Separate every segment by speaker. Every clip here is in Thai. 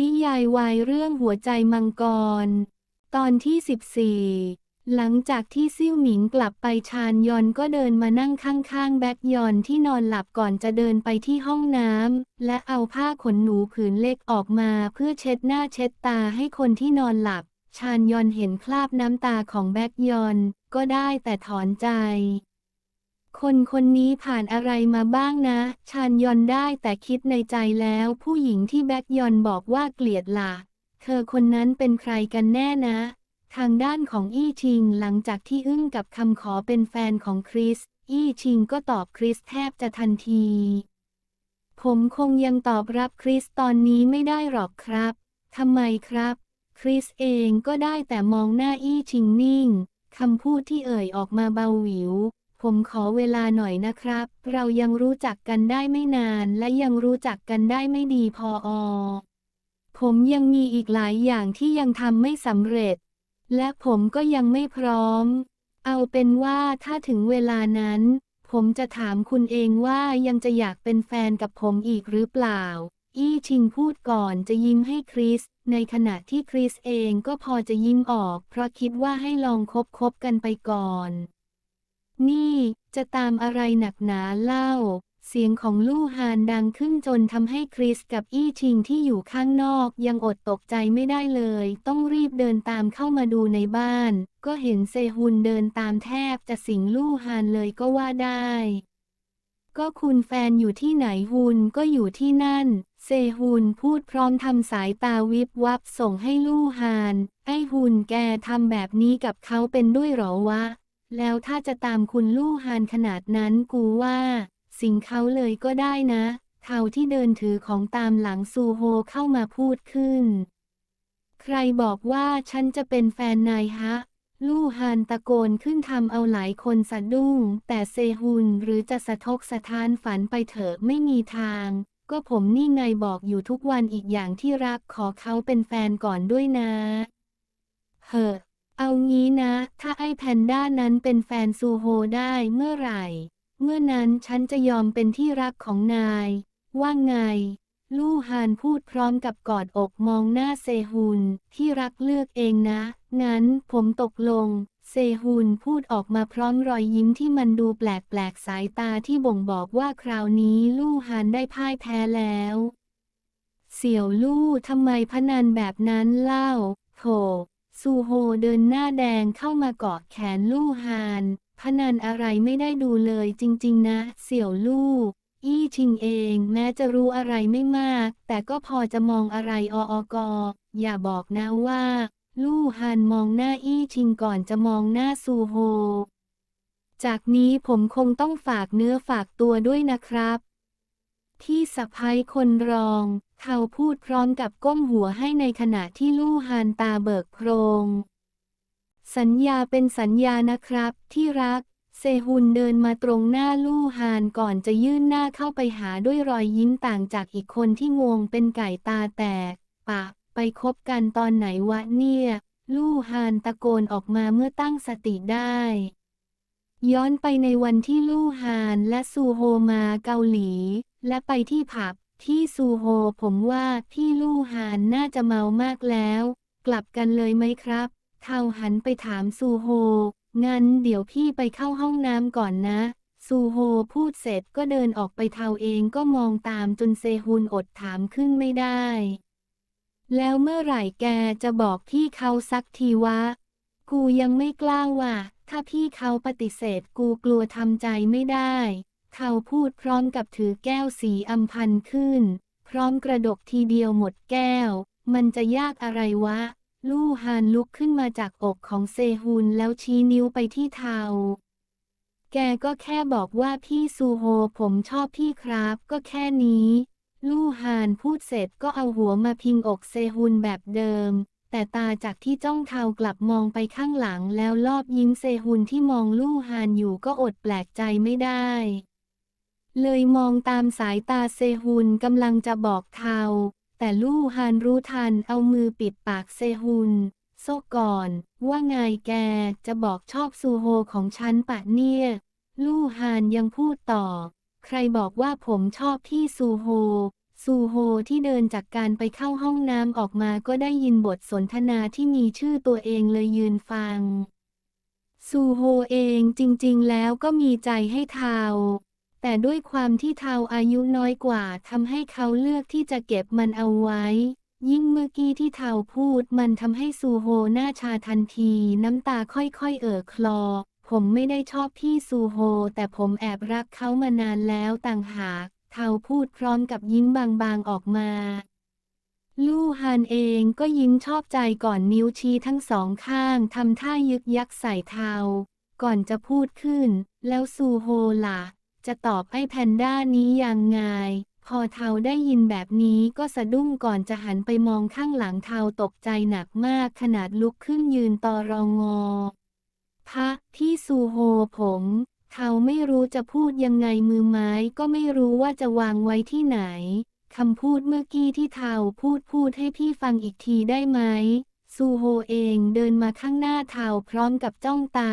Speaker 1: นิยายวายเรื่องหัวใจมังกร ตอนที่ 14 หลังจากที่ซิ่วหมิงกลับไปชานยอนก็เดินมานั่งข้างๆ แบ็กยอนที่นอนหลับก่อนจะเดินไปที่ห้องน้ำและเอาผ้าขนหนูผืนเล็กออกมาเพื่อเช็ดหน้าเช็ดตาให้คนที่นอนหลับ ชานยอนเห็นคราบน้ำตาของแบ็กยอน ก็ได้แต่ถอนใจ คนคนนี้ผ่านอะไรมาบ้างนะ ชานยอนได้แต่คิดในใจแล้ว ผู้หญิงที่แบ็กยอนบอกว่าเกลียดล่ะ เธอคนนั้นเป็นใครกันแน่นะ ทางด้านของอี้ชิงหลังจากที่อึ้งกับคำขอเป็นแฟนของคริส อี้ชิงก็ตอบคริสแทบจะทันที ผมคงยังตอบรับคริสตอนนี้ไม่ได้หรอกครับ ทำไมครับ คริสเองก็ได้แต่มองหน้าอี้ชิงนิ่งคำพูดที่เอ่ยออกมาเบาหวิว ผมขอเวลาหน่อยนะครับ เรายังรู้จักกันได้ไม่นานและยังรู้จักกันได้ไม่ดีพออ ผมยังมีอีกหลายอย่างที่ยังทำไม่สำเร็จ และผมก็ยังไม่พร้อม เอาเป็นว่าถ้าถึงเวลานั้น ผมจะถามคุณเองว่ายังจะอยากเป็นแฟนกับผมอีกหรือเปล่า อี้ชิงพูดก่อนจะยิ้มให้คริส ในขณะที่คริสเองก็พอจะยิ้มออก เพราะคิดว่าให้ลองคบคบกันไปก่อน นี่จะตามอะไรหนักหนาเล่า เสียงของลู่ฮานดังขึ้นจนทำให้คริสกับอี้ชิงที่อยู่ข้างนอกยังอดตกใจไม่ได้เลย ต้องรีบเดินตามเข้ามาดูในบ้าน ก็เห็นเซฮุนเดินตามแทบจะสิงลู่ฮานเลยก็ว่าได้ ก็คุณแฟนอยู่ที่ไหนฮุนก็อยู่ที่นั่นเซฮุนพูดพร้อมทำสายตาวิบวับส่งให้ลู่ฮาน ไอฮุนแกทำแบบนี้กับเขาเป็นด้วยหรอวะ แล้วถ้าจะตามคุณลู่ฮานขนาดนั้นกูว่า สิงเขาเลยก็ได้นะ เขาที่เดินถือของตามหลังซูโฮเข้ามาพูดขึ้น ใครบอกว่าฉันจะเป็นแฟนนายฮะ ลู่ฮานตะโกนขึ้นทำเอาหลายคนสะดุ้ง แต่เซฮุนหรือจะสะทกสะท้านฝันไปเถอะไม่มีทาง ก็ผมนี่ไงบอกอยู่ทุกวันอีกอย่างที่รักขอเขาเป็นแฟนก่อนด้วยนะเฮ้อ เอางี้นะ ถ้าไอ้แพนด้านั้นเป็นแฟนซูโฮได้เมื่อไหร่ เมื่อนั้นฉันจะยอมเป็นที่รักของนาย ว่าไง ลู่ฮานพูดพร้อมกับกอดอกมองหน้าเซฮุนที่รักเลือกเองนะ งั้นผมตกลง เซฮุนพูดออกมาพร้อมรอยยิ้มที่มันดูแปลกๆสายตาที่บ่งบอกว่าคราวนี้ลู่ฮานได้พ่ายแพ้แล้ว เสี่ยวลู่ทำไมพนันแบบนั้นเล่าโถ ซูโฮเดินหน้าแดงเข้ามาเกาะแขนลู่ฮาน พนันอะไรไม่ได้ดูเลยจริงๆนะ เสี่ยวลู่อี้ชิงเอง แม้จะรู้อะไรไม่มาก แต่ก็พอจะมองอะไรออกอย่าบอกนะว่า ลู่ฮานมองหน้าอี้ชิงก่อนจะมองหน้าซูโฮ จากนี้ผมคงต้องฝากเนื้อฝากตัวด้วยนะครับ ที่สะพ้ายคนรอง เขาพูดพร้อมกับก้มหัวให้ในขณะที่ลู่ฮานตาเบิกโพรง สัญญาเป็นสัญญานะครับ ที่รัก เซฮุนเดินมาตรงหน้าลู่ฮานก่อนจะยื่นหน้าเข้าไปหาด้วยรอยยิ้มต่างจากอีกคนที่งงเป็นไก่ตาแตกปะไปคบกันตอนไหนวะเนี่ย ลู่ฮานตะโกนออกมาเมื่อตั้งสติได้ย้อนไปในวันที่ลู่ฮานและซูโฮมาเกาหลี และไปที่ผับ ที่ซูโฮผมว่าพี่ลู่ฮานน่าจะเมามากแล้ว กลับกันเลยไหมครับเขาหันไปถามซูโฮ งั้นเดี๋ยวพี่ไปเข้าห้องน้ำก่อนนะ ซูโฮพูดเสร็จก็เดินออกไปเทาเองก็มองตามจนเซฮุนอดถามขึ้นไม่ได้ แล้วเมื่อไหร่แกจะบอกพี่เขาสักทีวะ กูยังไม่กล้าว่ะ ถ้าพี่เขาปฏิเสธกูกลัวทำใจไม่ได้ เขาพูดพร้อมกับถือแก้วสีอัมพันขึ้น พร้อมกระดกทีเดียวหมดแก้ว มันจะยากอะไรวะ ลู่ฮานลุกขึ้นมาจากอกของเซฮุนแล้วชี้นิ้วไปที่เทา แกก็แค่บอกว่าพี่ซูโฮผมชอบพี่ครับก็แค่นี้ ลู่ฮานพูดเสร็จก็เอาหัวมาพิงอกเซฮุนแบบเดิม แต่ตาจากที่จ้องเทากลับมองไปข้างหลังแล้วรอบยิ้มเซฮุนที่มองลู่ฮานอยู่ก็อดแปลกใจไม่ได้ เลยมองตามสายตาเซฮุนกำลังจะบอกเทาแต่ลู่ฮานรู้ทันเอามือปิดปากเซฮุนโซก่อน ว่าไงแกจะบอกชอบซูโฮของฉันปะเนี่ย ลู่ฮานยังพูดต่อ ใครบอกว่าผมชอบพี่ซูโฮ ซูโฮที่เดินจากการไปเข้าห้องน้ำออกมาก็ได้ยินบทสนทนาที่มีชื่อตัวเองเลยยืนฟัง ซูโฮเองจริงๆแล้วก็มีใจให้เทา แต่ด้วยความที่เทาอายุน้อยกว่าทำให้เขาเลือกที่จะเก็บมันเอาไว้ ยิ่งเมื่อกี้ที่เทาพูดมันทำให้ซูโฮหน้าชาทันที น้ำตาค่อยๆเอ่อคลอ ผมไม่ได้ชอบพี่ซูโฮ แต่ผมแอบรักเขามานานแล้วต่างหากเทาพูดพร้อมกับยิ้มบางๆออกมา ลู่ฮานเองก็ยิ้มชอบใจก่อนนิ้วชี้ทั้งสองข้างทำท่ายึกยักใส่เทา ก่อนจะพูดขึ้น แล้วซูโฮล่ะ จะตอบไอ้แพนด้านี้ยังไง พอเทาได้ยินแบบนี้ก็สะดุ้งก่อนจะหันไปมองข้างหลังเทาตกใจหนักมากขนาดลุกขึ้นยืนตอรองอพระพี่ซูโฮผมเขาไม่รู้จะพูดยังไงมือไม้ก็ไม่รู้ว่าจะวางไว้ที่ไหนคำพูดเมื่อกี้ที่เทาพูดพูดให้พี่ฟังอีกทีได้ไหมซูโฮเองเดินมาข้างหน้าเทาพร้อมกับจ้องตา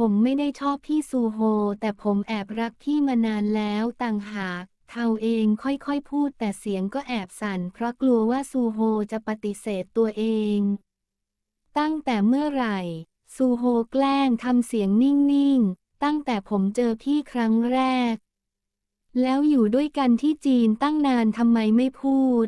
Speaker 1: ผมไม่ได้ชอบพี่ซูโฮ แต่ผมแอบรักพี่มานานแล้วต่างหากเทาเองค่อยๆพูดแต่เสียงก็แอบสั่น เพราะกลัวว่าซูโฮจะปฏิเสธตัวเอง ตั้งแต่เมื่อไหร่ ซูโฮแกล้งทำเสียงนิ่งๆ ตั้งแต่ผมเจอพี่ครั้งแรก แล้วอยู่ด้วยกันที่จีนตั้งนานทำไมไม่พูด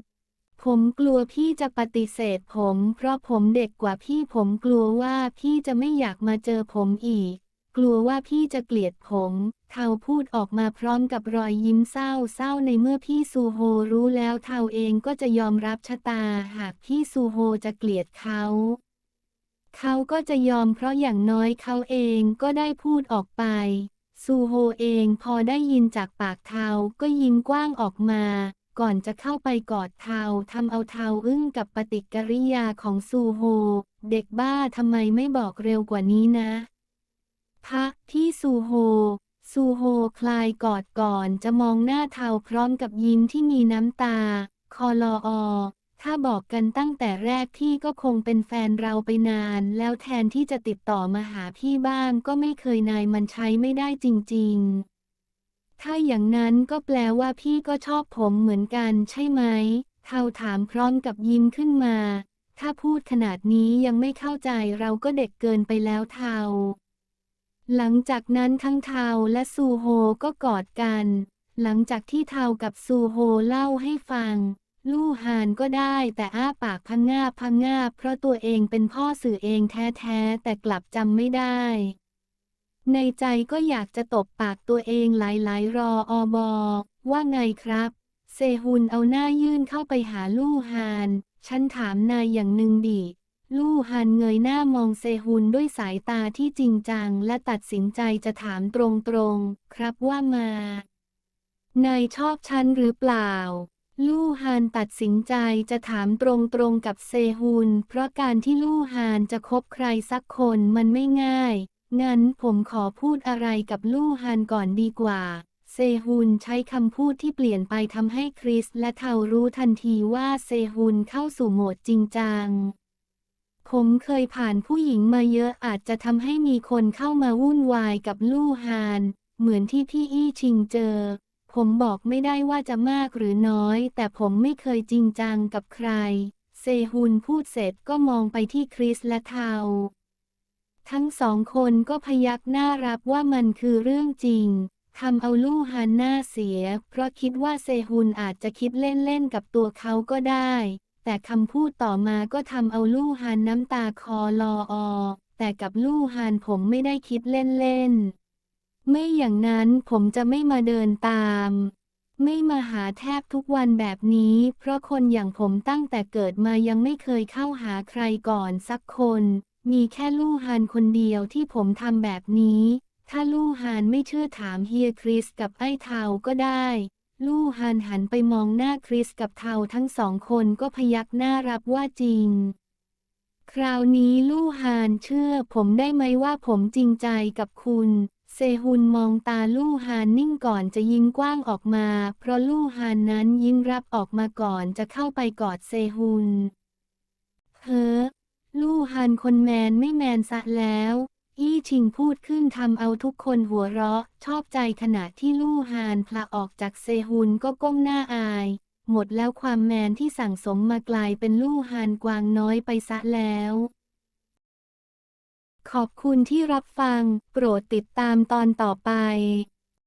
Speaker 1: ผมกลัวพี่จะปฏิเสธผม เพราะผมเด็กกว่าพี่ผมกลัวว่าพี่จะไม่อยากมาเจอผมอีก กลัวว่าพี่จะเกลียดผมเทาพูดออกมาพร้อมกับรอยยิ้มเศร้าเศร้าในเมื่อพี่ซูโฮรู้แล้วเทาเองก็จะยอมรับชะตา หากพี่ซูโฮจะเกลียดเขา เขาก็จะยอมเพราะอย่างน้อยเขาเองก็ได้พูดออกไปซูโฮเองพอได้ยินจากปากเทาก็ยิ้มกว้างออกมา ก่อนจะเข้าไปกอดเทาทำเอาเทาอึ้งกับปฏิกิริยาของซูโฮ เด็กบ้าทำไมไม่บอกเร็วกว่านี้นะ พะที่ซูโฮ ซูโฮคลายกอดก่อนจะมองหน้าเทาพร้อมกับยิ้มที่มีน้ำตา คอลออถ้าบอกกันตั้งแต่แรกพี่ก็คงเป็นแฟนเราไปนาน แล้วแทนที่จะติดต่อมาหาพี่บ้างก็ไม่เคยนายมันใช้ไม่ได้จริง ๆ ถ้าอย่างนั้นก็แปลว่าพี่ก็ชอบผมเหมือนกันใช่ไหมเทาถามพร้อมกับยิ้มขึ้นมา ถ้าพูดขนาดนี้ยังไม่เข้าใจเราก็เด็กเกินไปแล้วเทา หลังจากนั้นทั้งเทาและซูโฮก็กอดกัน หลังจากที่เทากับซูโฮเล่าให้ฟัง ลู่ฮานก็ได้แต่อ้าปากพังงาบพังงาบเพราะตัวเองเป็นพ่อสื่อเองแท้ๆแต่กลับจำไม่ได้ ในใจก็อยากจะตบปากตัวเองหลายๆ รออบอว่าไงครับ เซฮุนเอาหน้ายื่นเข้าไปหาลู่ฮาน ฉันถามนายอย่างหนึ่งดิ ลู่ฮันเงยหน้ามองเซฮุนด้วยสายตาที่จริงจัง และตัดสินใจจะถามตรงๆ ครับว่ามา นายชอบฉันหรือเปล่า ลู่ฮานตัดสินใจจะถามตรงๆกับเซฮุน เพราะการที่ลู่ฮานจะคบใครสักคนมันไม่ง่าย งั้นผมขอพูดอะไรกับลู่ฮานก่อนดีกว่า เซฮุนใช้คำพูดที่เปลี่ยนไปทำให้คริสและเทารู้ทันทีว่าเซฮุนเข้าสู่โหมดจริงจัง ผมเคยผ่านผู้หญิงมาเยอะอาจจะทำให้มีคนเข้ามาวุ่นวายกับลู่ฮาน เหมือนที่พี่อี้ชิงเจอ ผมบอกไม่ได้ว่าจะมากหรือน้อย แต่ผมไม่เคยจริงจังกับใคร เซฮุนพูดเสร็จก็มองไปที่คริสและเทา ทั้งสองคนก็พยักหน้ารับว่ามันคือเรื่องจริงทำเอาลู่ฮานน้าเสีย เพราะคิดว่าเซฮุนอาจจะคิดเล่นๆกับตัวเขาก็ได้ แต่คำพูดต่อมาก็ทำเอาลู่ฮานน้ำตาคอลออแต่กับลู่ฮานผมไม่ได้คิดเล่นๆ ไม่อย่างนั้นผมจะไม่มาเดินตาม ไม่มาหาแทบทุกวันแบบนี้ เพราะคนอย่างผมตั้งแต่เกิดมายังไม่เคยเข้าหาใครก่อนสักคนมีแค่ลู่ฮานคนเดียวที่ผมทำแบบนี้ ถ้าลู่ฮานไม่เชื่อถามเฮียคริสกับไอ้เทาก็ได้ ลู่ฮานหันไปมองหน้าคริสกับเทาทั้งสองคนก็พยักหน้ารับว่าจริง คราวนี้ลู่ฮานเชื่อผมได้ไหมว่าผมจริงใจกับคุณเซฮุนมองตาลู่ฮานนิ่งก่อนจะยิงกว้างออกมา เพราะลู่ฮานนั้นยิ้มรับออกมาก่อนจะเข้าไปกอดเซฮุน เฮ้อ ลู่ฮันคนแมนไม่แมนซะแล้ว อี้ชิงพูดขึ้นทำเอาทุกคนหัวเราะ ชอบใจขณะที่ลู่ฮานพละออกจากเซฮุนก็ก้มหน้าอาย หมดแล้วความแมนที่สั่งสมมากลายเป็นลู่ฮานกวางน้อยไปซะแล้ว ขอบคุณที่รับฟัง โปรดติดตามตอนต่อไป